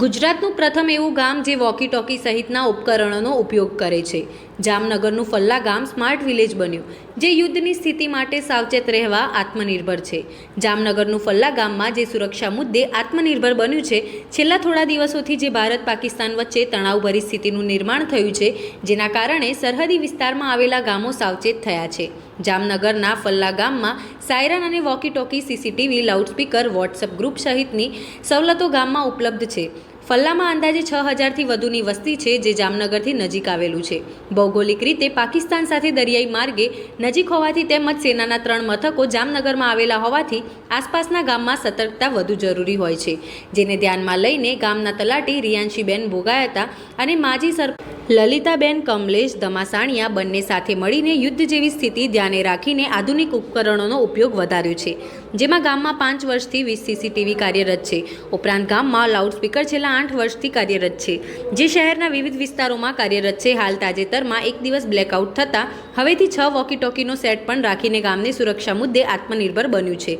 ગુજરાતનું પ્રથમ એવું ગામ જે વોકી ટોકી સહિતના ઉપકરણોનો ઉપયોગ કરે છે. જામનગરનું ફલ્લા ગામ સ્માર્ટ વિલેજ બન્યું, જે યુદ્ધની સ્થિતિ માટે સાવચેત રહેવા આત્મનિર્ભર છે. જામનગરનું ફલ્લા ગામમાં જે સુરક્ષા મુદ્દે આત્મનિર્ભર બન્યું છે, છેલ્લા થોડા દિવસોથી જે ભારત પાકિસ્તાન વચ્ચે તણાવભરી સ્થિતિનું નિર્માણ થયું છે, જેના કારણે સરહદી વિસ્તારમાં આવેલા ગામો સાવચેત થયા છે. જામનગરના ફલ્લા ગામમાં સાયરન અને walkie talkie CCTV loudspeaker WhatsApp group સહિતની સવલતો ગામમાં ઉપલબ્ધ છે. ફલ્લામાં અંદાજે છ હજારથી વધુની વસ્તી છે જે જામનગરથી નજીક આવેલું છે. ભૌગોલિક રીતે પાકિસ્તાન સાથે દરિયાઈ માર્ગે નજીક હોવાથી તેમજ સેનાના ત્રણ મથકો જામનગરમાં આવેલા હોવાથી આસપાસના ગામમાં સતર્કતા વધુ જરૂરી હોય છે. જેને ધ્યાનમાં લઈને ગામના તલાટી રિયાંશીબેન ભોગાયતા અને માજી સર લલિતાબેન, કમલેશ ધમાસાણિયા બંને સાથે મળીને યુદ્ધ જેવી સ્થિતિ ધ્યાને રાખીને આધુનિક ઉપકરણોનો ઉપયોગ વધાર્યો છે, જેમાં ગામમાં પાંચ વર્ષથી વીસ સીસીટીવી કાર્યરત છે. ઉપરાંત ગામમાં લાઉડસ્પીકર છેલ્લા આઠ વર્ષથી કાર્યરત છે, જે શહેરના વિવિધ વિસ્તારોમાં કાર્યરત છે. હાલ તાજેતરમાં એક દિવસ બ્લેકઆઉટ થતાં હવેથી છ વોકી ટોકીનો સેટ પણ રાખીને ગામની સુરક્ષા મુદ્દે આત્મનિર્ભર બન્યું છે.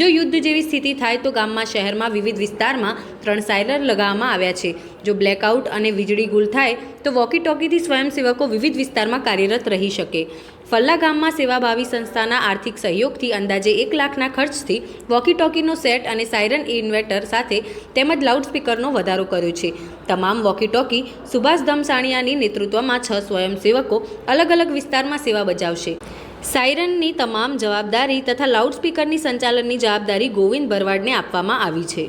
જો યુદ્ધ જેવી સ્થિતિ થાય તો ગામમાં શહેરમાં વિવિધ વિસ્તારમાં ત્રણ સાયલર લગાવવામાં આવ્યા છે. જો બ્લેકઆઉટ અને વીજળી ગુલ થાય તો વોકી ટોકીથી સ્વયંસેવકો વિવિધ વિસ્તારમાં કાર્યરત રહી શકે. ફલ્લા ગામમાં સેવાભાવી સંસ્થાના આર્થિક સહયોગથી અંદાજે એક લાખના ખર્ચથી વોકી ટોકીનો સેટ અને સાયરન ઇન્વર્ટર સાથે તેમજ લાઉડસ્પીકરનો વધારો કર્યો છે. તમામ વોકી ટોકી સુભાષ ધમસાણિયાની નેતૃત્વમાં છ સ્વયંસેવકો અલગ અલગ વિસ્તારમાં સેવા બજાવશે. સાયરનની તમામ જવાબદારી તથા લાઉડસ્પીકરની સંચાલનની જવાબદારી ગોવિંદ ભરવાડને આપવામાં આવી છે.